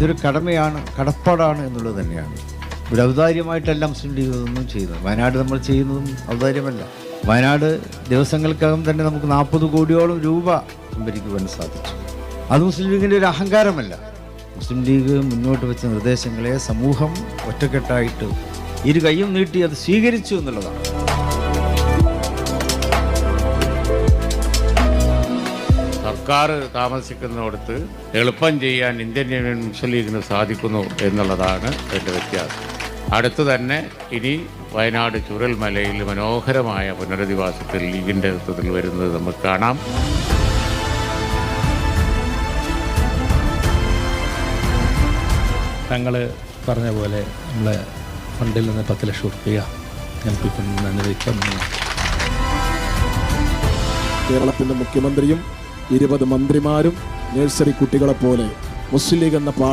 ഇതൊരു കടമയാണ് കടപ്പാടാണ് എന്നുള്ളത് തന്നെയാണ്. ഒരു ഔദാര്യമായിട്ടെല്ലാം ഇതൊന്നും ചെയ്യുന്നത് വയനാട് നമ്മൾ ചെയ്യുന്നതും ഔദാര്യമല്ല. വയനാട് ദിവസങ്ങൾക്കകം തന്നെ നമുക്ക് നാൽപ്പത് കോടിയോളം രൂപ സംഭരിക്കുവാൻ സാധിച്ചു. അത് മുസ്ലിം ലീഗിന്റെ ഒരു അഹങ്കാരമല്ല. മുസ്ലിം ലീഗ് മുന്നോട്ട് വെച്ച നിർദ്ദേശങ്ങളെ സമൂഹം ഒറ്റക്കെട്ടായിട്ട് ഇരു കൈയും നീട്ടി അത് സ്വീകരിച്ചു എന്നുള്ളതാണ്. സർക്കാർ താമസിക്കുന്നിടത്ത് എളുപ്പം ചെയ്യാൻ ഇന്ത്യൻ യൂണിയൻ മുസ്ലിം ലീഗിന് സാധിക്കുന്നു എന്നുള്ളതാണ് എന്റെ വ്യത്യാസം. അടുത്തു തന്നെ ഇനി വയനാട് ചുരൽമലയിൽ മനോഹരമായ പുനരധിവാസത്തിൽ ലീഗിന്റെ നേതൃത്വത്തിൽ വരുന്നത് നമുക്ക് കാണാം. തങ്ങൾ പറഞ്ഞ പോലെ നമ്മളെ ഫണ്ടിൽ നിന്ന് പത്ത് ലക്ഷം റുപ്യ ഞങ്ങൾക്ക് കേരളത്തിന്റെ മുഖ്യമന്ത്രിയും ഇരുപത് മന്ത്രിമാരും നഴ്സറി കുട്ടികളെപ്പോലെ മുസ്ലിം ലീഗ് എന്ന പാ